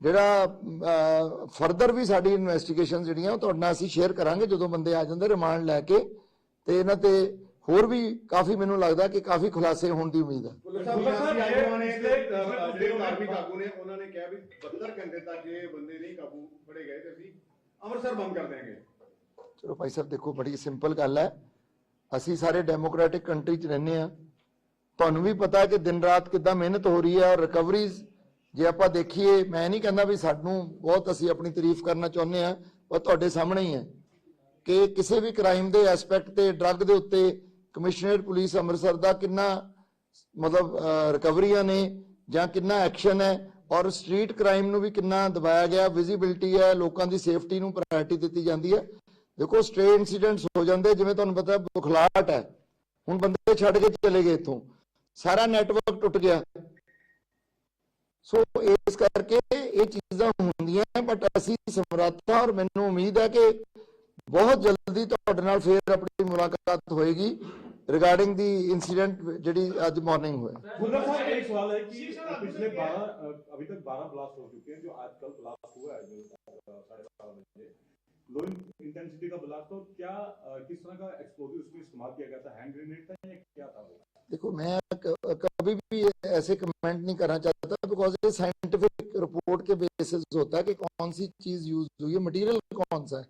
ਜਿਹੜਾ ਫਰਦਰ ਵੀ ਸਾਡੀ ਇਨਵੈਸਟੀਗੇਸ਼ਨ ਜਿਹੜੀਆਂ, ਉਹ ਤੁਹਾਡੇ ਨਾਲ ਅਸੀਂ ਸ਼ੇਅਰ ਕਰਾਂਗੇ ਜਦੋਂ ਬੰਦੇ ਆ ਜਾਂਦੇ ਰਿਮਾਂਡ ਲੈ ਕੇ ਤੇ ਇਹਨਾਂ ਤੇ ਹੋਰ ਵੀ ਕਾਫੀ ਮੈਨੂੰ ਲੱਗਦਾ ਕਿ ਕਾਫੀ ਖੁਲਾਸੇ ਹੋਣ ਦੀ ਉਮੀਦ ਹੈ। ਪੁਲਿਸ ਸਾਹਿਬ ਆਗੂਆਂ ਨੇ ਤੇ ਅਹ, ਜਿਹੜੇ ਧਾਰਮਿਕ ਆਗੂ ਨੇ ਉਹਨਾਂ ਨੇ ਕਿਹਾ ਵੀ 72 ਘੰਟੇ ਤੱਕ ਇਹ ਬੰਦੇ ਨਹੀਂ ਕਾਬੂ ਫੜੇ ਗਏ ਤੇ ਅਸੀਂ ਅੰਮ੍ਰਿਤਸਰ ਬੰਦ ਕਰ ਦੇਵਾਂਗੇ ਚਲੋ ਭਾਈ ਸਾਹਿਬ ਦੇਖੋ ਬੜੀ ਸਿੰਪਲ ਗੱਲ ਹੈ। ਅਸੀਂ ਸਾਰੇ ਡੈਮੋਕ੍ਰੈਟਿਕ ਕੰਟਰੀ 'ਚ ਰਹਿੰਦੇ ਆ ਤੁਹਾਨੂੰ ਵੀ ਪਤਾ ਹੈ ਕਿ ਦਿਨ ਰਾਤ ਕਿੱਦਾਂ ਮਿਹਨਤ ਹੋ ਰਹੀ ਹੈ ਔਰ ਰਿਕਵਰੀਜ਼ ਜੇ ਆਪਾਂ ਦੇਖੀਏ ਮੈਂ ਨਹੀਂ ਕਹਿੰਦਾ ਵੀ ਸਾਨੂੰ ਬਹੁਤ ਅਸੀਂ ਆਪਣੀ ਤਾਰੀਫ ਕਰਨਾ ਚਾਹੁੰਦੇ ਆ ਪਰ ਤੁਹਾਡੇ ਸਾਹਮਣੇ ਹੀ ਹੈ ਕਿ ਕਿਸੇ ਵੀ ਕ੍ਰਾਈਮ ਦੇ ਐਸਪੈਕਟ ਤੇ ਡਰੱਗ ਦੇ ਉੱਤੇ ਕਮਿਸ਼ਨਰੇਟ ਪੁਲਿਸ ਅੰਮ੍ਰਿਤਸਰ ਦਾ ਕਿੰਨਾ ਮਤਲਬ ਰਿਕਵਰੀਆਂ ਨੇ ਜਾਂ ਕਿੰਨਾ ਐਕਸ਼ਨ ਹੈ ਔਰ ਸਟਰੀਟ ਕ੍ਰਾਈਮ ਨੂੰ ਵੀ ਕਿੰਨਾ ਦਬਾਇਆ ਗਿਆ ਵਿਜ਼ਿਬਿਲਟੀ ਹੈ, ਲੋਕਾਂ ਦੀ ਸੇਫਟੀ ਨੂੰ ਪ੍ਰਾਇੋਰਟੀ ਦਿੱਤੀ ਜਾਂਦੀ ਹੈ। ਦੇਖੋ ਸਟ੍ਰੇ ਇਨਸੀਡੈਂਟਸ ਹੋ ਜਾਂਦੇ, ਜਿਵੇਂ ਤੁਹਾਨੂੰ ਪਤਾ ਬੁਖਲਾਟ ਹੈ। ਹੁਣ ਬੰਦੇ ਛੱਡ ਕੇ ਚਲੇ ਗਏ ਇੱਥੋਂ। ਸਾਰਾ ਨੈਟਵਰਕ ਟੁੱਟ ਗਿਆ। ਸੋ ਇਸ ਕਰਕੇ ਇਹ ਚੀਜ਼ਾਂ ਹੁੰਦੀਆਂ ਬਟ ਅਸੀਂ ਸਮਰੱਥਾ ਔਰ ਮੈਨੂੰ ਉਮੀਦ ਹੈ ਕਿ ਬਹੁਤ ਜਲਦੀ ਤੁਹਾਡੇ ਨਾਲ ਫੇਰ ਆਪਣੀ ਮੁਲਾਕਾਤ ਹੋਏਗੀ। ਰਿਗਾਰਡਿੰਗ ਦੀ ਇਨਸੀਡੈਂਟ ਜਿਹੜੀ ਅੱਜ ਮਾਰਨਿੰਗ ਹੋਇਆ भुल्लर साहब एक सवाल है कि पिछले 12 अभी तक 12 ब्लास्ट हो चुके हैं जो आज कल ब्लास्ट हुआ है जो साढ़े बारह बजे लो इंटेंसिटी का ब्लास्ट और क्या अ, किस तरह का एक्सप्लोजिव उसमें इस्तेमाल किया गया था हैंड ग्रेनेड था या क्या था वो देखो मैं क- कभी भी ऐसे कमेंट नहीं करना चाहता बिकॉज ये साइंटिफिक रिपोर्ट के बेसिस होता है कि कौन सी चीज यूज हुई है मटेरियल कौन सा है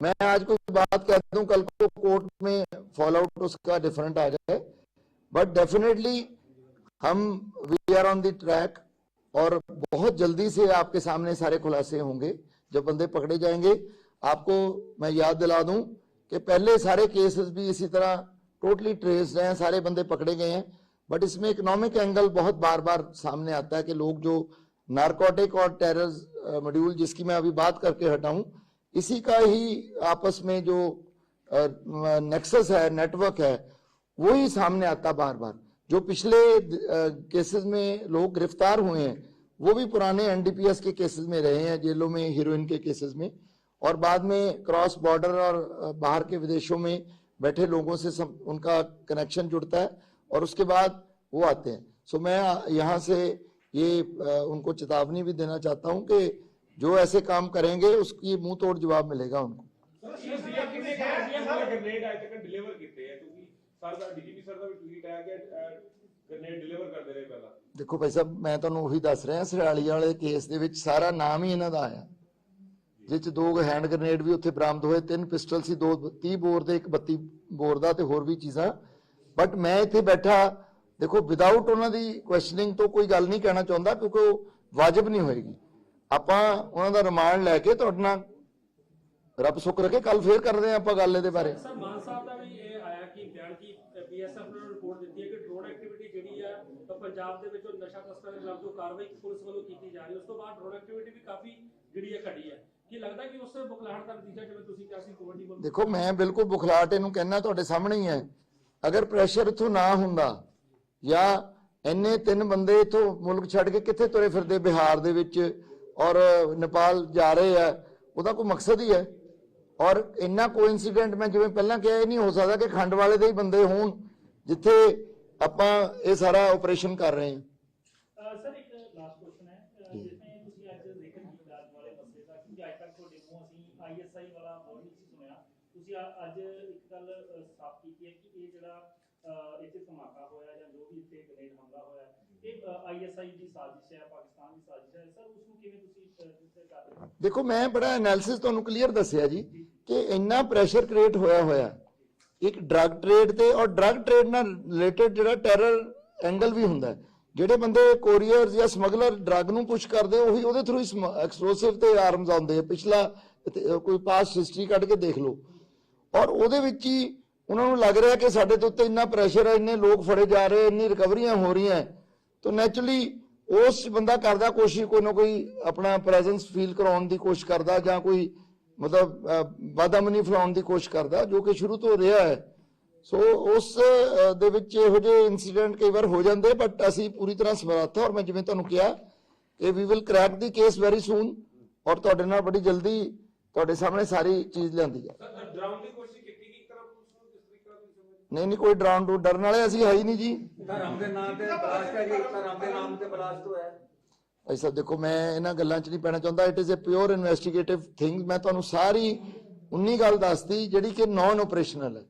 मैं आज कोई बात कह दूँ, कल को कोर्ट में फॉल आउट उसका डिफरेंट आ जाए। बट डेफिनेटली हम we are on the track और बहुत जल्दी से आपके सामने सारे खुलासे होंगे। जब बंदे पकड़े जाएँगे, आपको मैं याद दिला दूँ कि पहले सारे केसेस भी इसी तरह टोटली ट्रेस्ड हैं, सारे बंदे पकड़े गए हैं। बट इसमें इकोनॉमिक एंगल बहुत बार बार सामने आता है कि लोग जो नारकोटिक और टेरर मॉड्यूल जिसकी मैं अभी बात करके हटा हूँ इसी का ही आपस में जो नेक्सस है नेटवर्क है वो ही सामने आता बार बार जो पिछले केसेस में लोग गिरफ़्तार हुए हैं वो भी पुराने एनडीपीएस के केसेस में रहे हैं जेलों में हीरोइन के केसेस में। और बाद में क्रॉस बॉर्डर और बाहर के विदेशों में बैठे लोगों से सम, उनका कनेक्शन जुड़ता है और उसके बाद वो आते हैं। सो मैं यहाँ से ये उनको चेतावनी भी देना चाहता हूँ कि जो ऐसे काम करेंगे उसकी मुंह तोड़ जवाब मिलेगा उनको ਗ੍ਰਨੇਡ ਅੱਜ ਤੱਕ ਡਿਲੀਵਰ ਕੀਤੇ ਆ ਕਿਉਂਕਿ ਸਰ ਦਾ ਡੀਜੀਪੀ ਸਰ ਦਾ ਵੀ ਟਵੀਟ ਆਇਆ ਕਿ ਗ੍ਰਨੇਡ ਡਿਲੀਵਰ ਕਰਦੇ ਰਹੇ ਪਹਿਲਾਂ ਦੇਖੋ ਭਾਈ ਸਾਹਿਬ ਮੈਂ ਤੁਹਾਨੂੰ ਉਹੀ ਦੱਸ ਰਿਹਾ ਸਰਾਲੀ ਵਾਲੇ ਕੇਸ ਦੇ ਵਿੱਚ ਸਾਰਾ ਨਾਮ ਹੀ ਇਹਨਾਂ ਦਾ ਆਇਆ ਜਿਸ ਚ ਦੋ ਹੈਂਡ ਗ੍ਰਨੇਡ ਵੀ ਉੱਥੇ ਬਰਾਮਦ ਹੋਏ ਤਿੰਨ ਪਿਸਟਲ ਸੀ ਦੋ 30 ਬੋਰ ਦੇ ਇੱਕ 32 ਬੋਰ ਦਾ ਤੇ ਹੋਰ ਵੀ ਚੀਜ਼ਾਂ ਬਟ ਮੈਂ ਇੱਥੇ ਬੈਠਾ ਦੇਖੋ ਵਿਦਆਊਟ ਉਹਨਾਂ ਦੀ ਕੁਐਸਚਨਿੰਗ ਤੋਂ ਕੋਈ ਗੱਲ ਨਹੀਂ ਕਹਿਣਾ ਚਾਹੁੰਦਾ ਕਿਉਂਕਿ ਉਹ ਵਾਜਬ ਨਹੀਂ ਹੋਏਗੀ ਆਪਾਂ ਉਹਨਾਂ ਦਾ ਰਿਮਾਂਡ ਲੈ ਕੇ ਤੁਹਾਡੇ ਨਾਲ ਰੱਬ ਸੁੱਖ ਰੱਖੇ ਕੱਲ ਫੇਰ ਕਰਦੇ ਹਾਂ ਆਪਾਂ ਗੱਲ ਇਹਦੇ ਬਾਰੇ। ਸਰ ਮਾਨ ਸਾਹਿਬ ਦਾ ਵੀ ਇਹ ਆਇਆ ਕਿ ਬਿਆਨ ਕੀ ਬੀਐਸਐਫ ਨੇ ਰਿਪੋਰਟ ਦਿੱਤੀ ਹੈ ਕਿ ਡਰੋਨ ਐਕਟੀਵਿਟੀ ਜਿਹੜੀ ਆ ਤਾਂ ਪੰਜਾਬ ਦੇ ਵਿੱਚ ਉਹ ਨਸ਼ਾ ਤਸਕਰਾਂ ਦੇ ਖਿਲਾਫ ਜੋ ਕਾਰਵਾਈ ਪੁਲਿਸ ਵੱਲੋਂ ਕੀਤੀ ਜਾ ਰਹੀ ਹੈ ਉਸ ਤੋਂ ਬਾਅਦ ਡਰੋਨ ਐਕਟੀਵਿਟੀ ਵੀ ਕਾਫੀ ਜਿਹੜੀ ਹੈ ਘਟੀ ਹੈ। ਕੀ ਲੱਗਦਾ ਕਿ ਉਸ ਬੁਖਲਾਹਟ ਦਾ ਨਤੀਜਾ ਜਿਵੇਂ ਤੁਸੀਂ ਕਿਹਾ ਸੀ ਕਬੱਡੀ ਵੱਲੋਂ? ਦੇਖੋ ਮੈਂ ਬਿਲਕੁਲ ਬੁਖਲਾਟ ਇਹਨੂੰ ਕਹਿਣਾ ਤੁਹਾਡੇ ਸਾਹਮਣੇ ਹੀ ਹੈ। ਅਗਰ ਪ੍ਰੈਸ਼ਰ ਇਥੋਂ ਨਾ ਹੁੰਦਾ ਜਾਂ ਇੰਨੇ ਤਿੰਨ ਬੰਦੇ ਇਥੋਂ ਮੁਲਕ ਛੱਡ ਕੇ ਕਿੱਥੇ ਤੁਰੇ ਫਿਰਦੇ ਬਿਹਾਰ ਦੇ ਵਿੱਚ ਔਰ ਨੇਪਾਲ ਜਾ ਰਹੇ ਆ ਉਹਦਾ ਕੋਈ ਮਕਸਦ ਹੀ ਹੈ। ਔਰ ਇੰਨਾ ਕੋਇਨਸੀਡੈਂਟ ਮੈਂ ਜਿਵੇਂ ਪਹਿਲਾਂ ਕਿਹਾ ਇਹ ਨਹੀਂ ਹੋ ਸਕਦਾ ਕਿ ਖੰਡ ਵਾਲੇ ਦੇ ਹੀ ਬੰਦੇ ਹੋਣ ਜਿੱਥੇ ਆਪਾਂ ਇਹ ਸਾਰਾ ਆਪਰੇਸ਼ਨ ਕਰ ਰਹੇ ਹਾਂ। ਸਰ ਇੱਕ ਲਾਸਟ ਕੁਐਸਚਨ ਹੈ। ਅਹ ਜਿਵੇਂ ਤੁਸੀਂ ਅੱਜ ਜ਼ਿਕਰ ਕੀਤਾ ਅੱਜ ਵਾਲੇ ਮਸਲੇ ਦਾ ਕਿਉਂਕਿ ਅੱਜ ਤੱਕ ਤੁਹਾਡੇ ਮੂੰਹੋਂ ਅਸੀਂ ਆਈਐਸਆਈ ਵਾਲਾ ਵਰਡ ਨਹੀਂ ਸੀ ਸੁਣਿਆ। ਤੁਸੀਂ ਅ- ਅੱਜ ਇੱਕ ਗੱਲ ਅ, ਸਾਫ਼ ਕੀਤੀ ਹੈ ਕਿ ਇਹ ਜਿਹੜਾ ਅ, ਇੱਥੇ ਧਮਾਕਾ ਹੋਇਆ ਜਾਂ ਜੋ ਵੀ ਇੱਥੇ ਗ੍ਰੇਡ ਹਮਲਾ ਹੋਇਆ ਇਹ ਆਈਐਸਆਈ ਦੀ ਸਾਜ਼ਿਸ਼ ਹੈ ਪਾਕਿਸਤਾਨ ਦੀ ਸਾਜ਼ਿਸ਼ ਹੈ। ਸਰ ਉਸ ਨੂੰ ਕਿਵੇਂ ਤੁਸੀਂ ਅ, ਜਿੱਥੇ ਕਰ ਰਹੇ ਹੋ ਦੇਖੋ, ਮੈਂ ਬੜਾ ਐਨਾਲਿਸਿਸ ਤੁਹਾਨੂੰ ਕਲੀਅਰ ਦੱਸਿਆ ਜੀ ਕਿ ਇੰਨਾ ਪ੍ਰੈਸ਼ਰ ਕ੍ਰੀਏਟ ਹੋਇਆ ਹੋਇਆ। ਇੱਕ ਡਰੱਗ ਟ੍ਰੇਡ ਤੇ ਔਰ ਡਰੱਗ ਟ੍ਰੇਡ ਨਾਲ ਰਿਲੇਟਡ ਜਿਹੜਾ ਟੈਰਰ ਐਂਗਲ ਵੀ ਹੁੰਦਾ ਜਿਹੜੇ ਬੰਦੇ ਕੋਰੀਅਰਸ ਜਾਂ ਸਮਗਲਰ ਡਰੱਗ ਨੂੰ ਪੁਸ਼ ਕਰਦੇ, ਉਹੀ ਉਹਦੇ ਥਰੂ ਐਕਸਪਲੋਸਿਵ ਤੇ ਆਰਮਸ ਆਉਂਦੇ ਆ। ਪਿਛਲਾ ਕੋਈ ਪਾਸਟ ਹਿਸਟਰੀ ਕੱਢ ਕੇ ਦੇਖ ਲਓ। ਔਰ ਉਹਦੇ ਵਿੱਚ ਹੀ ਉਹਨਾਂ ਨੂੰ ਲੱਗ ਰਿਹਾ ਕਿ ਸਾਡੇ ਤੋਂ ਉੱਤੇ ਇੰਨਾ ਪ੍ਰੈਸ਼ਰ ਹੈ ਇੰਨੇ ਲੋਕ ਫੜੇ ਜਾ ਰਹੇ, ਇੰਨੀ ਰਿਕਵਰੀਆਂ ਹੋ ਰਹੀਆਂ। ਤਾਂ ਨੈਚੁਰਲੀ ਉਸ ਬੰਦਾ ਕਰਦਾ ਕੋਸ਼ਿਸ਼ ਕੋਈ ਨਾ ਕੋਈ ਆਪਣਾ ਪ੍ਰੈਜ਼ੈਂਸ ਫੀਲ ਕਰਾਉਣ ਦੀ ਕੋਸ਼ਿਸ਼ ਕਰਦਾ ਜਾਂ ਕੋਈ ਮਤਲਬ ਬਾਦਾਮਨੀ ਫਲਾਉਣ ਦੀ ਕੋਸ਼ਿਸ਼ ਕਰਦਾ ਜੋ ਕਿ ਸ਼ੁਰੂ ਤੋਂ ਰਿਹਾ ਹੈ। ਸੋ ਉਸ ਦੇ ਵਿੱਚ ਇਹੋ ਜਿਹੇ ਇਨਸੀਡੈਂਟ ਕਈ ਵਾਰ ਹੋ ਜਾਂਦੇ ਬਟ ਅਸੀਂ ਪੂਰੀ ਤਰ੍ਹਾਂ ਸਮਰੱਥ ਹਾਂ ਔਰ ਮੈਂ ਜਿਵੇਂ ਤੁਹਾਨੂੰ ਕਿਹਾ ਕਿ we will crack the case very soon ਔਰ ਤੁਹਾਡੇ ਨਾਲ ਬੜੀ ਜਲਦੀ ਤੁਹਾਡੇ ਸਾਹਮਣੇ ਸਾਰੀ ਚੀਜ਼ ਲਿਆਂਦੀ ਡਰਾਉਣ ਦੀ ਕੋਸ਼ਿਸ਼ ਕੀਤੀ ਤਰ੍ਹਾਂ ਸਮਝਦੇ ਨਹੀਂ ਨਹੀਂ ਕੋਈ ਡਰਾਉਣ ਡੂ ਡਰਨ ਵਾਲੇ ਅਸੀਂ ਹੈ ਹੀ ਨਹੀਂ ਜੀ। ਧਰਮ ਦੇ ਨਾਮ ਤੇ ਬਲਾਸਟ ਹੈ ਜੀ ਧਰਮ ਦੇ ਨਾਮ ਤੇ ਬਲਾਸਟ ਹੋਇਆ ਐਸਾ ਦੇਖੋ ਮੈਂ ਇਹਨਾਂ ਗੱਲਾਂ 'ਚ ਨਹੀਂ ਪੈਣਾ ਚਾਹੁੰਦਾ। It is a pure investigative thing ਮੈਂ ਤੁਹਾਨੂੰ ਸਾਰੀ 19 ਗੱਲ ਦੱਸਤੀ ਜਿਹੜੀ ਕਿ ਨਾਨ ਆਪਰੇਸ਼ਨਲ ਹੈ।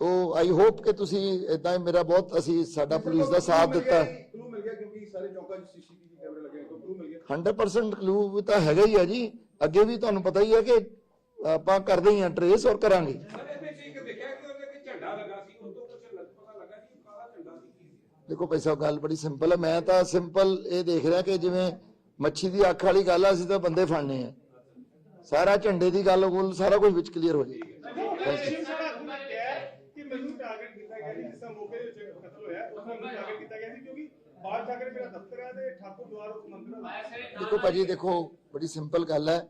ਤੋ ਆਈ ਹੋਪ ਕਿ ਤੁਸੀਂ ਇਦਾਂ ਮੇਰਾ ਬਹੁਤ ਅਸੀਂ ਸਾਡਾ ਪੁਲਿਸ ਦਾ ਸਾਥ ਦਿੱਤਾ। ਕਲੂ ਮਿਲ ਗਿਆ ਕਿਉਂਕਿ ਸਾਰੇ ਚੌਕਾਂ 'ਚ ਸੀਸੀਟੀਵੀ ਕੈਮਰੇ ਲੱਗੇ ਤੋਂ ਕਲੂ ਮਿਲ ਗਿਆ। 100% ਕਲੂ ਤਾਂ ਹੈਗਾ ਹੀ ਹੈ ਜੀ। ਅੱਗੇ ਵੀ ਤੁਹਾਨੂੰ ਪਤਾ ਹੀ ਹੈ ਕਿ ਆਪਾਂ ਕਰਦੇ ਹੀ ਹਾਂ ਟਰੇਸ ਔਰ ਕਰਾਂਗੇ ਸਰ ਇਹਦੇ 'ਚ ਇੱਕ ਦੇਖਿਆ ਕਿ ਉਹਦੇ ਤੇ ਝੰਡਾ ਲੱਗਾ ਸੀ ਉਸ ਤੋਂ ਕੁਝ ਲੱਗ ਪਤਾ ਲੱਗਾ ਕਿ ਕਾਹਦਾ ਝੰਡਾ ਸੀ ਕੀ ਸੀ ਦੇਖੋ ਭਾਈ ਸਾਹਿਬ ਗੱਲ ਬੜੀ ਸਿੰਪਲ ਹੈ ਮੈਂ ਤਾਂ ਸਿੰਪਲ ਇਹ ਦੇਖ ਰਿਹਾ ਕਿ ਜਿਵੇਂ ਮੱਛੀ ਦੀ ਅੱਖ ਵਾਲੀ ਗੱਲ ਆ ਅਸੀਂ ਤਾਂ ਬੰਦੇ ਫੜਨੇ ਆ। ਸਾਰਾ ਝੰਡੇ ਦੀ ਗੱਲ ਗੁੱਲ ਸਾਰਾ ਕੁਝ ਵਿੱਚ ਕਲੀਅਰ ਹੋ ਜਾਏਗਾ ਸ਼ਿਵ ਸੈਨਾ ਆਗੂ ਨੇ ਕਿਹਾ ਹੈ ਕਿ ਮੈਨੂੰ ਟਾਰਗੇਟ ਕੀਤਾ ਗਿਆ ਸੀ ਜਿਸ ਤਰ੍ਹਾਂ ਮੌਕੇ ਦੇ ਵਿੱਚ ਕਤਲ ਹੋਇਆ ਉਸ ਨੂੰ ਟਾਰਗੇਟ ਕੀਤਾ ਗਿਆ ਸੀ ਕਿਉਂਕਿ ਬਾਲ ਠਾਕਰੇ ਮੇਰਾ ਦਫ਼ਤਰ ਹੈ ਤੇ ਠਾਕੁਰ ਦੁਆਰ ਉਸ ਮੰਦਿਰ ਹੈ ਦੇਖੋ ਭਾਜੀ ਦੇਖੋ ਬੜੀ ਸਿੰਪਲ ਗੱਲ ਹੈ।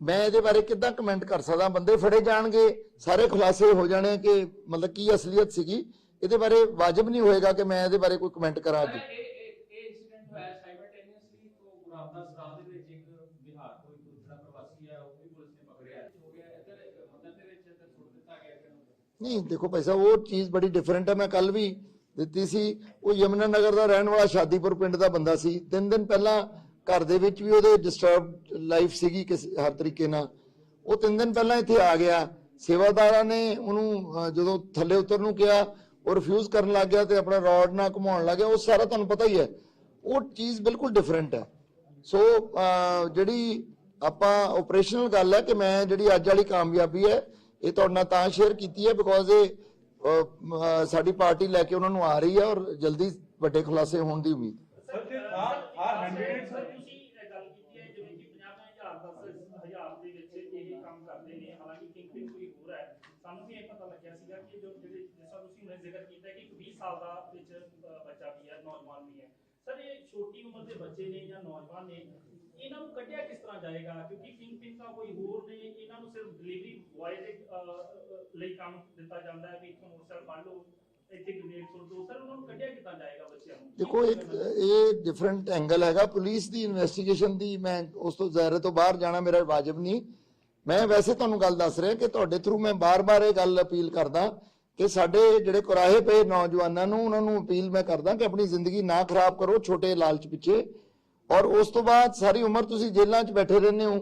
ਮੈਂ ਇਹਦੇ ਬਾਰੇ ਕਿੱਦਾਂ ਕਮੈਂਟ ਕਰ ਸਕਦਾ? ਬੰਦੇ ਫੜੇ ਜਾਣਗੇ ਸਾਰੇ ਖੁਲਾਸੇ ਹੋ ਜਾਣੇ ਕਿ ਮਤਲਬ ਕੀ ਅਸਲੀਅਤ ਸੀਗੀ? ਇਹਦੇ ਬਾਰੇ ਵਾਜਬ ਨਹੀਂ ਹੋਏਗਾ ਕਿ ਮੈਂ ਇਹਦੇ ਬਾਰੇ ਕੋਈ ਕਮੈਂਟ ਕਰਾਂ ਅੱਜ। ਨਹੀਂ ਦੇਖੋ ਭਾਈ ਸਾਹਿਬ ਉਹ ਚੀਜ਼ ਬੜੀ ਡਿਫਰੈਂਟ ਹੈ। ਮੈਂ ਕੱਲ ਵੀ ਦਿੱਤੀ ਸੀ ਉਹ ਯਮਨਾ ਨਗਰ ਦਾ ਰਹਿਣ ਵਾਲਾ ਸ਼ਾਦੀਪੁਰ ਪਿੰਡ ਦਾ ਬੰਦਾ ਸੀ। ਤਿੰਨ ਦਿਨ ਪਹਿਲਾਂ ਘਰ ਦੇ ਵਿੱਚ ਵੀ ਉਹਦੇ ਡਿਸਟਰਬਡ ਲਾਈਫ ਸੀਗੀ ਕਿਸ ਹਰ ਤਰੀਕੇ ਨਾਲ। ਉਹ ਤਿੰਨ ਦਿਨ ਪਹਿਲਾਂ ਇੱਥੇ ਆ ਗਿਆ। ਸੇਵਾਦਾਰਾਂ ਨੇ ਉਹਨੂੰ ਜਦੋਂ ਥੱਲੇ ਉਤਰ ਨੂੰ ਕਿਹਾ ਉਹ ਰਿਫਿਊਜ਼ ਕਰਨ ਲੱਗ ਗਿਆ ਤੇ ਆਪਣਾ ਰੋਡ ਨਾਲ ਘੁਮਾਉਣ ਲੱਗ ਗਿਆ, ਉਹ ਸਾਰਾ ਤੁਹਾਨੂੰ ਪਤਾ ਹੀ ਹੈ। ਉਹ ਚੀਜ਼ ਬਿਲਕੁਲ ਡਿਫਰੈਂਟ ਹੈ। ਸੋ ਜਿਹੜੀ ਆਪਾਂ ਆਪਰੇਸ਼ਨਲ ਗੱਲ ਹੈ ਕਿ ਮੈਂ ਜਿਹੜੀ ਅੱਜ ਵਾਲੀ ਕਾਮਯਾਬੀ ਹੈ, ਇਹ ਤੁਹਾਡੇ ਨਾਲ ਤਾਂ ਸ਼ੇਅਰ ਕੀਤੀ ਹੈ ਬਿਕੋਜ਼ ਇਹ ਸਾਡੀ ਪਾਰਟੀ ਲੈ ਕੇ ਉਹਨਾਂ ਨੂੰ ਆ ਰਹੀ ਹੈ ਔਰ ਜਲਦੀ ਵੱਡੇ ਖੁਲਾਸੇ ਹੋਣ ਦੀ ਉਮੀਦ ਸਰ, ਤੇ ਆਰ 100 ਸਰ ਤੁਸੀਂ ਇਹ ਗੱਲ ਕੀਤੀ ਹੈ ਜਿਵੇਂ ਕਿ 50000 10000 ਦੇ ਵਿੱਚ ਇਹ ਕੰਮ ਕਰਦੇ ਨੇ ਹਾਲਾਂਕਿ ਕਿੰਗਪਿਨ ਕੋਈ ਹੋਰ ਹੈ ਸਾਨੂੰ ਵੀ ਇਹ ਪਤਾ ਲੱਗਿਆ ਸੀਗਾ ਕਿ ਜੋ ਜਿਹੜੇ ਜਿਸ ਤਰ੍ਹਾਂ ਤੁਸੀਂ ਹੁਣੇ ਜ਼ਿਕਰ ਕੀਤਾ ਕਿ ਇੱਕ 20 ਸਾਲ ਦਾ ਵਿੱਚ ਬੱਚਾ ਵੀ ਹੈ, ਨੌਜਵਾਨ ਵੀ ਹੈ। ਸਰ, ਇਹ ਛੋਟੀ ਉਮਰ ਦੇ ਬੱਚੇ ਨੇ ਜਾਂ ਨੌਜਵਾਨ ਨੇ, ਇਹਨਾਂ ਨੂੰ ਕੱਢਿਆ ਕਿਸ ਤਰ੍ਹਾਂ ਜਾਏਗਾ? ਕਿਉਂਕਿ ਕਿੰਗ ਪਿੰਗ ਤਾਂ ਕੋਈ ਹੋਰ ਨੇ, ਇਹਨਾਂ ਨੂੰ ਸਿਰਫ ਡਿਲੀਵਰੀ ਬੁਆਏ ਦੇ ਲਈ ਕੰਮ ਦਿੱਤਾ ਜਾਂਦਾ ਹੈ ਵੀ ਇੱਥੋਂ ਮੋਟਰਸਾਈਕਲ ਫੜ ਲਓ, ਇੱਥੇ ਗ੍ਰੇਡ ਸੁੱਟ ਦਿਓ ਸਰ, ਉਹਨਾਂ ਨੂੰ ਕੱਢਿਆ ਕਿੱਦਾਂ ਜਾਏਗਾ ਬੱਚਿਆਂ ਨੂੰ? ਦੇਖੋ, ਇੱਕ, ਇਹ ਡਿਫਰੈਂਟ ਐਂਗਲ ਹੈਗਾ। ਪੁਲਿਸ ਦੀ ਇਨਵੈਸਟੀਗੇਸ਼ਨ ਦੀ ਮੈਂ ਉਸ ਤੋਂ ਜ਼ਾਇਰੇ ਤੋਂ ਬਾਹਰ ਜਾਣਾ ਮੇਰਾ ਵਾਜਬ ਨਹੀਂ। ਮੈਂ ਵੈਸੇ ਤੁਹਾਨੂੰ ਗੱਲ ਦੱਸ ਰਿਹਾ ਕਿ ਤੁਹਾਡੇ ਥਰੂ ਮੈਂ ਬਾਰ-ਬਾਰ ਇਹ ਗੱਲ ਅਪੀਲ ਕਰਦਾ ਕਿ ਸਾਡੇ ਜਿਹੜੇ ਕੁਰਾਹੇ ਪਏ ਨੌਜਵਾਨਾਂ ਨੂੰ, ਉਹਨਾਂ ਨੂੰ ਅਪੀਲ ਮੈਂ ਕਰਦਾ ਕਿ ਆਪਣੀ ਜ਼ਿੰਦਗੀ ਨਾ ਖਰਾਬ ਕਰੋ, ਛੋਟੇ ਲਾਲਚ ਪਿੱਛੇ। ਔਰ ਉਸ ਤੋਂ ਬਾਅਦ ਸਾਰੀ ਉਮਰ ਤੁਸੀਂ ਜੇਲ੍ਹਾਂ 'ਚ ਬੈਠੇ ਰਹਿੰਦੇ ਹੋ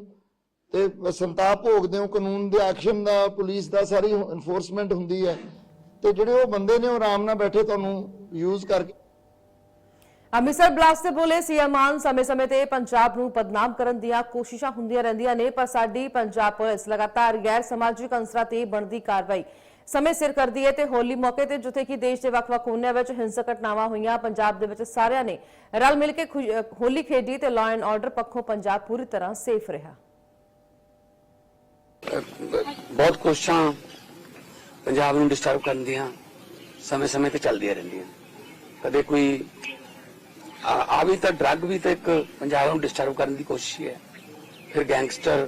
ਤੇ ਸੰਤਾਪ ਭੋਗਦੇ ਹੋ, ਕਾਨੂੰਨ ਦੇ ਐਕਸ਼ਨ ਦਾ, ਪੁਲਿਸ ਦਾ ਸਾਰੀ ਇਨਫੋਰਸਮੈਂਟ ਹੁੰਦੀ ਹੈ। ਤੇ ਜਿਹੜੇ ਉਹ ਬੰਦੇ ਨੇ ਉਹ ਆਰਾਮ ਨਾਲ ਬੈਠੇ ਤੁਹਾਨੂੰ ਯੂਜ਼ ਕਰਕੇ ਅੰਮ੍ਰਿਤਸਰ ਬਲਾਸਟ ਤੇ ਬੋਲੇ ਸੀਐਮ ਮਾਨ ਸਮੇਂ-ਸਮੇਂ ਤੇ ਪੰਜਾਬ ਨੂੰ ਬਦਨਾਮ ਕਰਨ ਦੀਆਂ ਕੋਸ਼ਿਸ਼ਾਂ ਹੁੰਦੀਆਂ ਰਹਿੰਦੀਆਂ ਨੇ, ਪਰ ਸਾਡੀ ਪੰਜਾਬ ਪੁਲਿਸ ਲਗਾਤਾਰ ਗੈਰ ਸਮਾਜਿਕ ਅੰਸਰਾਂ ਤੇ ਬਣਦੀ ਕਾਰਵਾਈ। ਸਮੇਂ ਸਿਰ ਕਰਦੀ ਹੈ ਤੇ ਹੋਲੀ ਮੌਕੇ ਤੇ ਜਿੱਥੇ ਕਿ ਦੇਸ਼ ਦੇ ਵੱਖ-ਵੱਖ ਕੋਨਿਆਂ ਵਿੱਚ ਹਿੰਸਕ ਘਟਨਾਵਾਂ ਹੋਈਆਂ, ਪੰਜਾਬ ਦੇ ਵਿੱਚ ਸਾਰਿਆਂ ਨੇ ਰਲ ਮਿਲ ਕੇ ਹੋਲੀ ਖੇਡੀ ਤੇ ਲਾਅ ਐਂਡ ਆਰਡਰ ਪੱਖੋਂ ਪੰਜਾਬ ਪੂਰੀ ਤਰ੍ਹਾਂ ਸੇਫ ਰਿਹਾ। ਬਹੁਤ ਕੋਸ਼ਿਸ਼ਾਂ ਪੰਜਾਬ ਨੂੰ ਡਿਸਟਰਬ ਕਰਨ ਦੀਆਂ, ਸਮੇਂ-ਸਮੇਂ ਤੇ ਚੱਲਦੀਆਂ ਰਹਿੰਦੀਆਂ। ਕਦੇ ਕੋਈ, ਆ ਵੀ ਤਾਂ ਡਰੱਗ ਵੀ ਤਾਂ ਇੱਕ ਪੰਜਾਬ ਨੂੰ ਡਿਸਟਰਬ ਕਰਨ ਦੀ ਕੋਸ਼ਿਸ਼ ਹੈ ਫਿਰ ਗੈਂਗਸਟਰ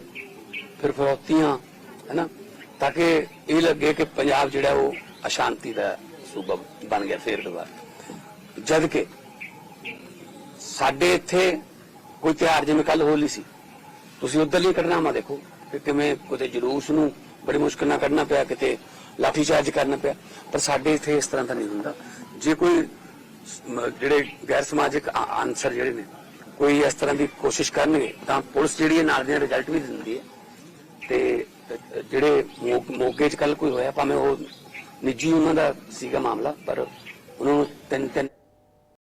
ਫਿਰ ਫਰੋਤੀਆਂ ਹੈਨਾ ਤਾਂ ਕਿ ਇਹ ਲੱਗੇ ਕਿ ਪੰਜਾਬ ਜਿਹੜਾ ਉਹ ਅਸ਼ਾਂਤੀ ਦਾ ਸੂਬਾ ਬਣ ਗਿਆ ਫੇਰ ਦੁਬਾਰਾ। ਜਦ ਕਿ ਸਾਡੇ ਇੱਥੇ ਕੋਈ ਤਿਉਹਾਰ, ਜਿਵੇਂ ਕੱਲ ਹੋਲੀ ਸੀ, ਤੁਸੀਂ ਉਧਰਲੀ ਘਟਨਾਵਾਂ ਦੇਖੋ ਕਿ ਕਿਵੇਂ ਕਿਤੇ ਜਲੂਸ ਨੂੰ ਬੜੀ ਮੁਸ਼ਕਲ ਨਾਲ ਕੱਢਣਾ ਪਿਆ, ਕਿਤੇ ਲਾਠੀ ਚਾਰਜ ਕਰਨਾ ਪਿਆ, ਪਰ ਸਾਡੇ ਇੱਥੇ ਇਸ ਤਰ੍ਹਾਂ ਦਾ ਨਹੀਂ ਹੁੰਦਾ। ਜੇ ਕੋਈ ਜਿਹੜੇ ਗੈਰ ਸਮਾਜਿਕ ਆਨਸਰ ਜਿਹੜੇ ਨੇ, ਕੋਈ ਇਸ ਤਰ੍ਹਾਂ ਦੀ ਕੋਸ਼ਿਸ਼ ਕਰਨਗੇ, ਤਾਂ ਪੁਲਿਸ ਜਿਹੜੀ ਹੈ ਨਾਲ ਦੀ ਰਿਜ਼ਲਟ ਵੀ ਦਿੰਦੀ ਹੈ। ਤੇ ਜਿਹੜੇ ਮੌਕੇ 'ਚ ਕੱਲ ਕੋਈ ਹੋਇਆ, ਭਾਵੇਂ ਉਹ ਨਿੱਜੀ ਉਹਨਾਂ ਦਾ ਸੀਗਾ ਮਾਮਲਾ, ਪਰ ਉਹਨਾਂ ਨੂੰ ਤਿੰਨ ਤਿੰਨ